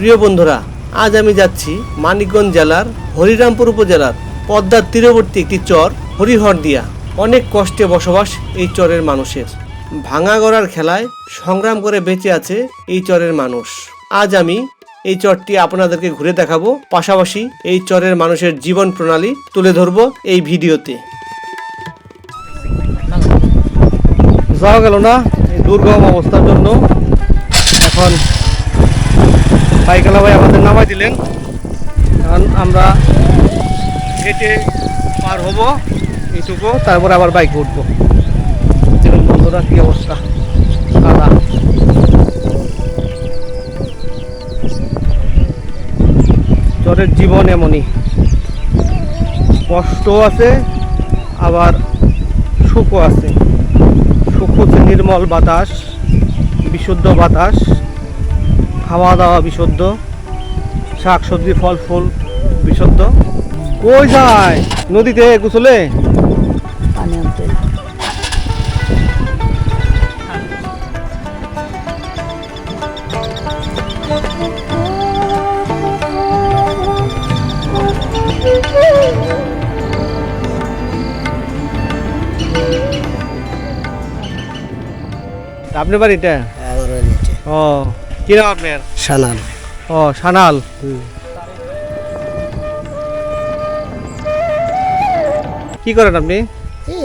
প্রিয় বন্ধুরা, আজ আমি যাচ্ছি মানিকগঞ্জ জেলার হরিরামপুর উপজেলার পদ্মার তীরবর্তী একটি চর, হরিহরদিয়া। অনেক কষ্টে বসবাস এই চরের মানুষের। ভাঙা গড়ার খেলায় সংগ্রাম করে বেঁচে আছে এই চরের মানুষ। আজ আমি এই চরটি আপনাদেরকে ঘুরে দেখাবো, পাশাপাশি এই চরের মানুষের জীবন প্রণালী তুলে ধরবো এই ভিডিওতে। যাওয়া গেল না দুর্গম অবস্থার জন্য। এখন পাইকালা ভাই আমাদের নামাই দিলেন। এখন আমরা হেঁটে পার হব এইটুকু, তারপর আবার বাইক উঠবো। দেখুন বন্ধুরা কি অবস্থা কাদা চরের জীবন এমনই। কষ্ট আছে, আবার সুখও আছে। সুখ হচ্ছে নির্মল বাতাস, বিশুদ্ধ বাতাস। খাওয়া দাওয়া বিশুদ্ধ শাক সবজি ফল ফুল বিশুদ্ধ। কই যায়? নদীতে গোসলে? পানি আনতে। আপনার বাড়িটা? বাড়িতে ও কি নাম আপনার? সানাল। ও সানাল। কি করেন আপনি?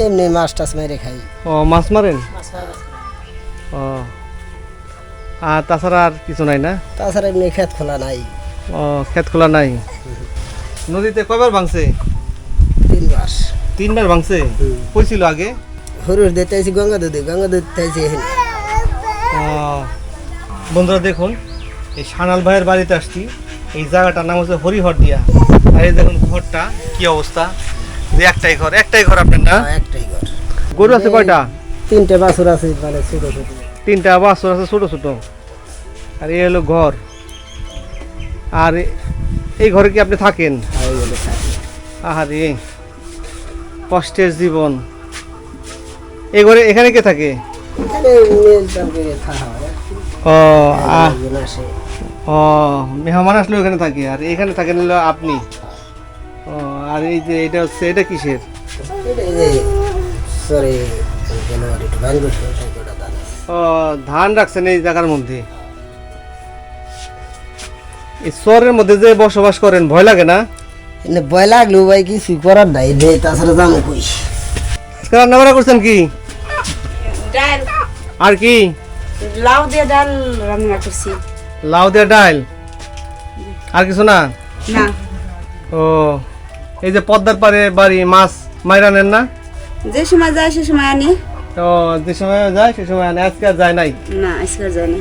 এমনি মাছ টাছ মেরে খাই। ও মাছ মারেন? ও। আর তাছাড়া আর কিছু নাই না? তাছাড়া এমনি খেত খোলা নাই। ও ক্ষেত খোলা নাই? নদীতে কয়বার ভাঙছে? তিন মাস তিনবার ভাঙছে? কইছিল আগে? হরুর দিতে গঙ্গা দুধে গঙ্গা দুধ দিতে ও, বন্ধুরা দেখুন এই সানাল ভাইয়ের বাড়িতে আসছি। এই জায়গাটার নাম হচ্ছে হরিহরদিয়া আর এই দেখুন ঘরটা কি অবস্থা? যে একটাই ঘর একটাই ঘর আপনার না? একটাই ঘর। গরু আছে কয়টা? তিনটে বাছুর আছে মানে ছোট ছোট। তিনটা বাছর আছে ছোট ছোট। আর এই হলো ঘর। আর এই ঘরে কি আপনি থাকেন? আর এগুলো আহারে কষ্টের জীবন। এই ঘরে এখানে কে থাকে? ও ও মেহমান আসলে ওখানে থাকে। আর এখানে থাকেন হলো আপনি। ও আর এই যে এটা হচ্ছে এটা কিসের? ও ধান রাখছেন এই জায়গার মধ্যে? এই শহরের মধ্যে যে বসবাস করেন ভয় লাগে না? ভয় লাগল ভাই কিছু করার নাই। তাছাড়া জানো কই? আজকে রান্না বান্না করছেন কি? আর কি? লাউ দিয়ে ডাল রান্না করছি। লাউ দিয়ে ডাল? আর কিছু না? না। ও এই যে পদ্মার পারে বাড়ি মাছ মাইরা নেন না? যে সময় যায় সে সময় আনি। ও যে সময় যায় সে সময় আনে। আজকে আর যায় নাই? না আজকাল যায় না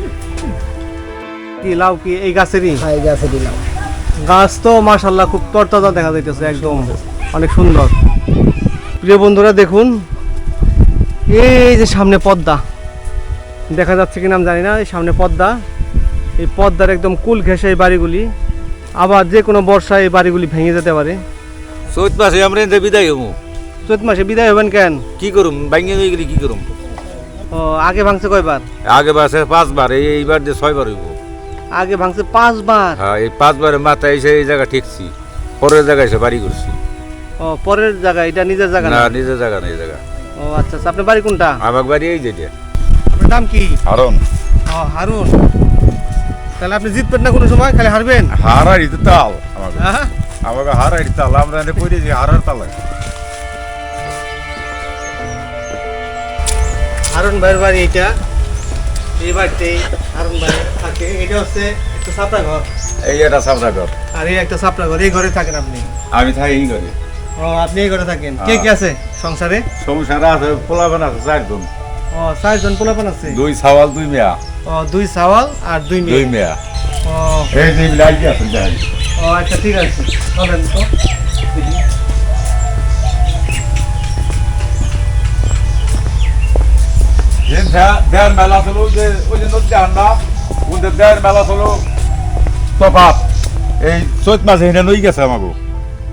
কি লাউ কি এই গাছেরই? ভাই গাছে দিলাম গাছ তো মাশাল্লাহ খুব তরতাজা দেখা যাইতেছে একদম। অনেক সুন্দর। প্রিয় বন্ধুরা দেখুন এই যে সামনে পদ্মা। দেখা যাচ্ছে কিনা আমি জানি না এই সামনে পদ্মা। এই পদ্মার একদম কুল ঘেঁষে এই বাড়িগুলি। আবার যে কোনো বর্ষায় এই বাড়িগুলি ভেঙে যেতে পারে। চৈত মাসে আমরা এনতে বিদায় হব। চৈত মাসে বিদায় হবেন কেন? কি করুম? বাইঙ্গে হয়ে গেলে কি করুম? ও আগে ভাঙছে কয়বার? আগে বাসে পাঁচবার এই এইবার যে ছয়বার হইব। আগে ভাঙছে পাঁচবার? হ্যাঁ এই পাঁচবারের মাথায় এসে এই জায়গা ঠিকছি। পরের জায়গায় এসে বাড়ি করছি। ও পরের জায়গা এটা নিজের জায়গা না? না নিজের জায়গা না এই জায়গা। ও আচ্ছা আচ্ছা আপনার বাড়ি কোনটা? আমার বাড়ি এই যেটা আপনার নাম কি? হারন। ও হারুন। তাহলে আপনি জিতবেন না কোনো সময় খালি হারবেন? হারাই তাল আমাকে হ্যাঁ? আমাকে হারাই তাল আমরা এনে কই দিয়েছি হারার তাল। হারুন ভাইয়ের বাড়ি এটা এই বাড়িতেই হারুন ভাই থাকে। এটা হচ্ছে একটা সাপড়া ঘর। এই এটা সাবরা ঘর। আর এই একটা সাপড়া ঘর। এই ঘরে থাকেন আপনি? আমি থাকি এই ঘরে। ও আপনি এই ঘরে থাকেন। কে কে আছে সংসারে? সংসার আছে পোলাবেন আছে চারজন। ও চারজন পোলাপান আছে? দুই সাওয়াল দুই মেয়া। ও দুই সাওয়াল আর দুই দুই মেয়ে। মেয়া ও। এই দুই লাইটি আছে যাই ও আচ্ছা ঠিক আছে। চলেন তো। দেয়ার মেলা ছিল যে ওই যে নদী আন্ডা ওদের দেয়ার মেলা ছিল তফাত এই চৈত মাসে হেনে নই গেছে আমাকে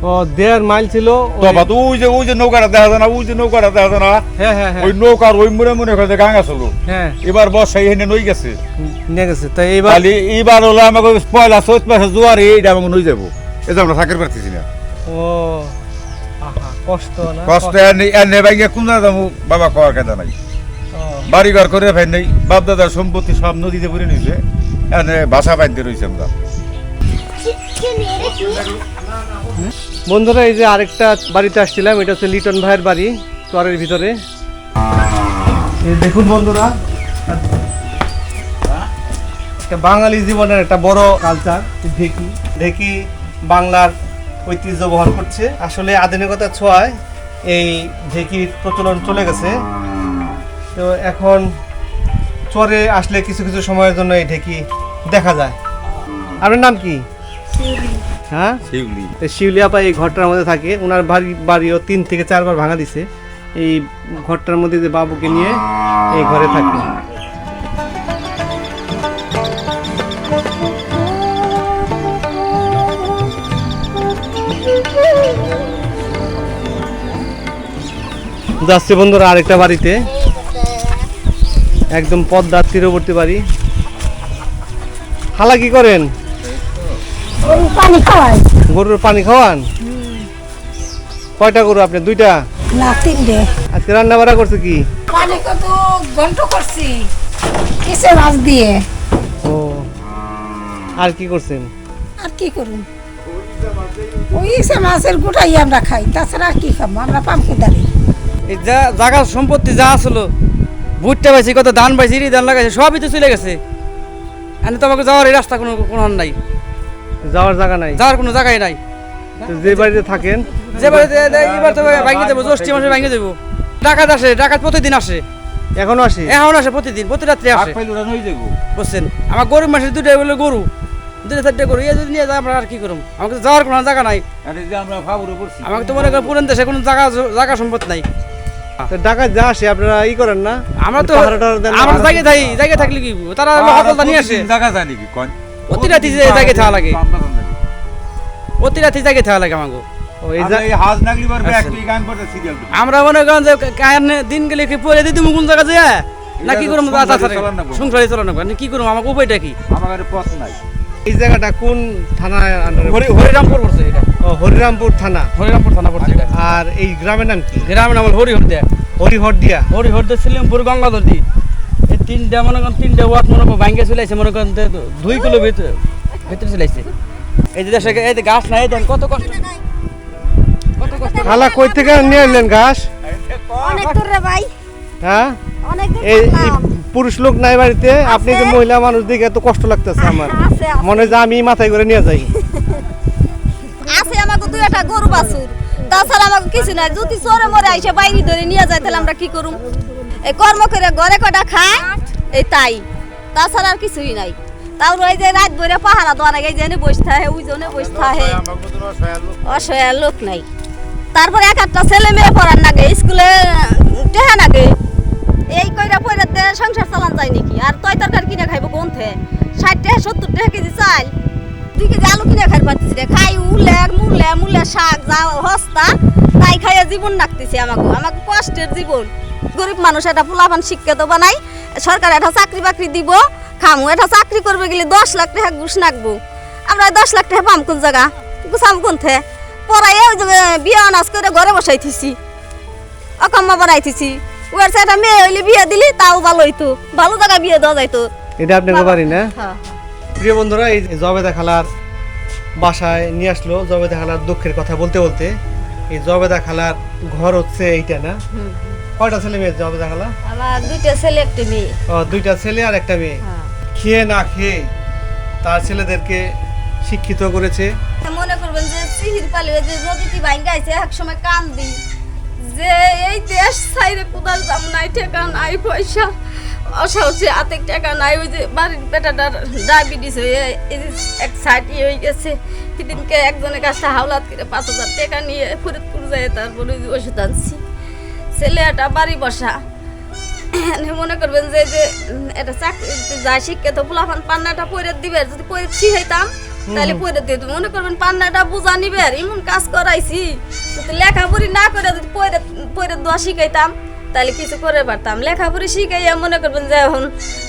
ও দেড় মাইল ছিল ওই- ওই যে ওই যে নৌকাটা দেখা যায় না ওই যে নৌকাটা দেখা যায় না? হ্যাঁ হ্যাঁ হ্যাঁ। ওই নৌকার ওই মনে মনে করে গাঙ্গা চলো হ্যাঁ। এবার বর্ষা এখানে নই গেছে। নিয়ে গেছে। তাই এইবার খালি এইবার হলো আমাকে পয়লা চৈত মাসে জোয়ার এইটা আমাকে নই যাব। আমরা থাকতে পারতেছি না। ও কষ্ট না? কষ্ট এনে কোন যাব? বাবা কওয়ার কথা নাই। বাড়ি ঘর করে ভাই নেই। বাপ দাদার সম্পত্তি সব নদীতে পড়ে নিছে এনে বাসা বাঁধতে রয়েছে আমরা। বন্ধুরা, এই যে আরেকটা বাড়িতে আসছিলাম, এটা হচ্ছে লিটন ভাইয়ের বাড়ি চরের ভিতরে। দেখুন বন্ধুরা বাঙালি জীবনের একটা বড় কালচার ঢেকি। ঢেকি বাংলার ঐতিহ্য বহন করছে। আসলে আধুনিকতার ছোঁয়ায় এই ঢেকির প্রচলন চলে গেছে। তো এখন চরে আসলে কিছু কিছু সময়ের জন্য এই ঢেকি দেখা যায়। আপনার নাম কি? হ্যাঁ? শিউলি। শিউলি আপা এই ঘরটার মধ্যে থাকে। ওনার বাড়ি বাড়িও তিন থেকে চারবার ভাঙা দিছে। এই ঘরটার মধ্যে যে বাবুকে নিয়ে এই ঘরে থাকে। যাচ্ছে বন্ধুরা আরেকটা বাড়িতে। একদম পদ্মার তীরবর্তী বাড়ি। হালা কি করেন? পানি খাওয়াই। গরুর পানি খাওয়ান? কয়টা গরু আপনি? দুইটা? না তিনটে। আজকে রান্না বাড়া করছে কি? পানি কত ঘন্ট করছি। কিসে মাছ দিয়ে? ও। আর কি করছেন? আর কি করুন ওই ইসে মাছের গোটাই আমরা খাই তাছাড়া আর কি খাব? আমরা পামকে দাঁড়ি এই যা জায়গা সম্পত্তি যা আসলো ভুট্টা পাইছি কত ধান পাইছি ধান লাগাইছে সবই তো চলে গেছে। আমি তো আমাকে যাওয়ার এই রাস্তা কোনো কোনো নাই। যাওয়ার জায়গা নাই। যাওয়ার কোনো জায়গায় নাই। তো যে বাড়িতে থাকেন যে বাড়িতে এবার তো ভাঙিয়ে দেবো জ্যৈষ্ঠী মাসে ভাঙিয়ে দেবো। ডাকাত আসে ডাকাত প্রতিদিন আসে। এখনও আসি? এখন আসে প্রতিদিন প্রতি রাত্রে আসে। বুঝছেন? আমার দুটাই বলে গরু। দুটা চারটে গরু এই যদি নিয়ে যায় আমরা আর কি করুম? আমাকে তো যাওয়ার কোনো জায়গা নাই। আরে যে আমরা ফাবুরে পড়ছি। আমাকে তো মনে করেন পুরান দেশে কোনো জায়গা জায়গা সম্পদ নাই। তো যা আসে আপনারা ই করেন না? আমরা তো? আমরা জায়গায় থাকি জায়গায় থাকলে কি তারা নিয়ে আসে। জায়গা যায় নাকি? কোন অতি রাতি জায়গায় থাকা লাগে। অতি রাতি জায়গায় থাকা লাগে আমাকে আমরা যা- এই আচ্ছা। মনে করেন যে দিন গেলে কি পরে দিদি কোন জায়গা যায় না কি করব সংসারে তাছাড়া চলার না গো। সংসারে চলানো কি করব আমাকে উপায়টা কি? আমার পথ নাই। এই জায়গাটা কোন থানায় আন্ডারে হরি হরিরামপুর পড়ছে এটা। হরিরামপুর থানা। হরিরামপুর থানা পড়ছে আর এই গ্রামের নাম কি? গ্রামের নাম হরিহর দেয়া হরিহরদিয়া। হরিহর দে সিলিমপুর গঙ্গাধর তিনটা মনে করেন তিনটা ওয়াট মনে করেন ভাঙ্গে মনে করেন দুই কিলো ভিতরে ভিতরে চলে আসছে এই যে দেশে এই যে গাছ নাই দেন কত কষ্ট। কত কষ্ট। খালা কই থেকে নিয়ে এলেন ঘাস অনেক দূর রে ভাই। হ্যাঁ? অনেক দূর এই পুরুষ লোক নাই বাড়িতে আপনি যে মহিলা মানুষ দেখে এত কষ্ট লাগতেছে আমার। মনে হয় আমি মাথায় করে নিয়ে যাই। আছে আমাকে দুই একটা গরু বাছুর। তাছাড়া আমাকে কিছু নাই। যদি চোরে মরে আইসে বাইরে ধরে নিয়ে যায় তাহলে আমরা কি করুম? এই কর্ম করে ঘরে কটা খায়? এই তাই। তাছাড়া আর কিছুই নাই। তাও ওই যে রাত ভরে পাহারা দোয়া লাগে জনে বসে থাকে, ওই জনে বসে থাকে। অসহায় লোক নাই। তারপরে এক একটা ছেলে মেয়ে পড়ার নাগে, স্কুলে টেহা নাগে। এই কইরা পয়রাতে সংসার চালান যায় নাকি? আর তয় তরকারি কিনে খাইব কোনথে ষাট টাকা সত্তর টাকা কেজি চাল। দুই কেজি আলু কিনে খাই পারতেছি রে? খাই, উলে, মুলে মুলে শাক, যা, হস্তা। তাই খাইয়া জীবন রাখতেছি আমাকে আমাকে কষ্টের জীবন। গরিব মানুষ একটা পোলাপান শিক্ষিত বানাই সরকার এটা চাকরি বাকরি দিব খামু এটা চাকরি করবে গেলে দশ লাখ টাকা ঘুষ নাকবো আমরা দশ লাখ টাকা পাম কোন জায়গা? গুছাম কোনথে পড়াই ওই যে বিয়ে অনাজ করে ঘরে বসাই বসাইতেছি। অকাম্মা বানাইতেছি। ওর একটা মেয়ে হইলে বিয়ে দিলি তাও ভালো হইতো। ভালো জায়গা বিয়ে দেওয়া যাইতো। এটা আপনার বাড়ি না? হ্যাঁ। প্রিয় বন্ধুরা এই জবেদা খালার বাসায় নিয়ে আসলো জবেদা খালার দুঃখের কথা বলতে বলতে। এই জবেদা খালার ঘর হচ্ছে এইটা না? কয়টা ছেলে মেয়ে জবেদা খালা? আমার দুইটা ছেলে একটা মেয়ে। ও দুইটা ছেলে আর একটা মেয়ে। খেয়ে না খেয়ে তার ছেলেদেরকে শিক্ষিত করেছে। মনে করবেন যে সিহির পালি যে নদীতে ভাঙ্গা আছে এক সময় কান দিই যে এই দেশ সাইরে কোদাল দাম নাই টাকা নাই পয়সা অসাহসী হাতে টাকা নাই ওই যে বাড়ির বেটাটার ডায়াবেটিস হয়ে এই এক সাইড ইয়ে হয়ে গেছে। সেদিনকে একজনের কাছে হাওলাত করে পাঁচ হাজার টাকা নিয়ে ফরিদপুর যায় তারপরে ওই ওষুধ আনছি। ছেলেটা বাড়ি বসা। মনে করবেন যে যে এটা চাকরি যায় শিক্ষিত পোলাপান পান্নাটা পরে দিবে যদি পরে শিখাইতাম তাহলে পরে দিয়ে মনে করবেন পান্নাটা বুঝা নিবে আর এমন কাজ করাইছি লেখাপড়ি না করে যদি পরে পরে দোয়া শিখাইতাম তাহলে কিছু করে পারতাম। লেখাপড়ি শিখাইয়া মনে করবেন যে এখন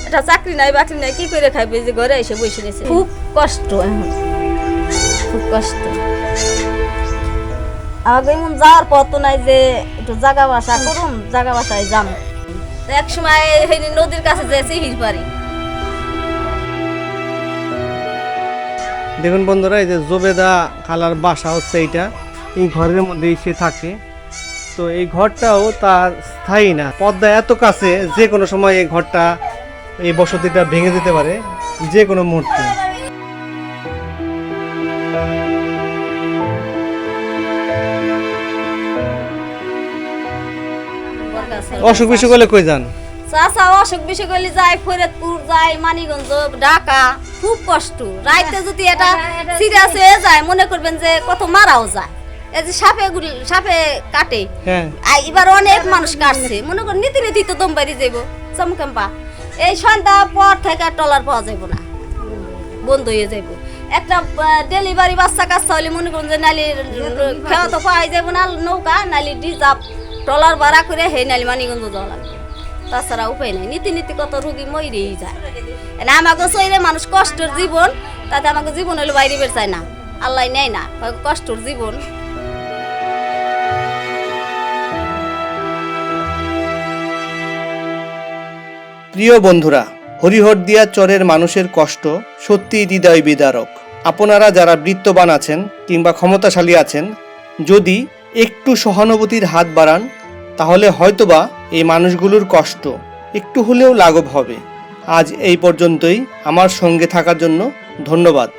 এটা চাকরি নাই বাকরি নাই কি করে খাইবে? যে ঘরে এসে বসে রয়েছে। খুব কষ্ট এখন। খুব কষ্ট। আগে এমন যাওয়ার পথ নাই যে একটু জাগা বাসা করুন জাগা বাসায় যাম তো এক সময় নদীর কাছে যে সিহির পারি দেখুন বন্ধুরা এই যে জোবেদা খালার বাসা হচ্ছে এইটা। এই ঘরের মধ্যেই সে থাকে। তো এই ঘরটাও তার স্থায়ী না। পদ্মা এত কাছে যে কোনো সময় এই ঘরটা এই বসতিটা ভেঙে যেতে পারে যে কোনো মুহূর্তে। অসুখ বিসুখ হলে কই যান? চাচা অসুখ বিসুখ হলে যায় ফরিদপুর যায় মানিগঞ্জ ঢাকা। খুব কষ্ট। রাইতে যদি এটা সিরিয়াস হয়ে যায় মনে করবেন যে কত মারাও যায়। এই যে সাপে গুল- সাপে কাটে। হ্যাঁ। আর এবার অনেক মানুষ কাটছে। মনে করেন নীতি নীতি তো দম বাড়ি যাইব। চমকাম্পা এই সন্ধ্যা পর থেকে আর টলার পাওয়া যাইব না। বন্ধ হয়ে যাইব। একটা ডেলিভারি বাচ্চা কাচ্চা হলে মনে করুন যে নালি খেয়া তো পাওয়াই যাইব না নৌকা নালি ডিজাপ টলার ভাড়া করে হে নালি মানিগঞ্জ যাওয়া লাগবে। তাছাড়া উপায় নাই। নীতি নীতি কত রুগী মরেই যায়। এনে আমাকে চইলে মানুষ কষ্টের জীবন তাতে আমাকে জীবন হলে বাইরে বের চায় না। আল্লাহ নেয় না কষ্টর জীবন। প্রিয় বন্ধুরা, হরিহরদিয়া চরের মানুষের কষ্ট সত্যিই হৃদয় বিদারক। আপনারা যারা বৃত্তবান আছেন কিংবা ক্ষমতাশালী আছেন, যদি একটু সহানুভূতির হাত বাড়ান, তাহলে হয়তোবা এই মানুষগুলোর কষ্ট একটু হলেও লাঘব হবে। আজ এই পর্যন্তই। আমার সঙ্গে থাকার জন্য ধন্যবাদ।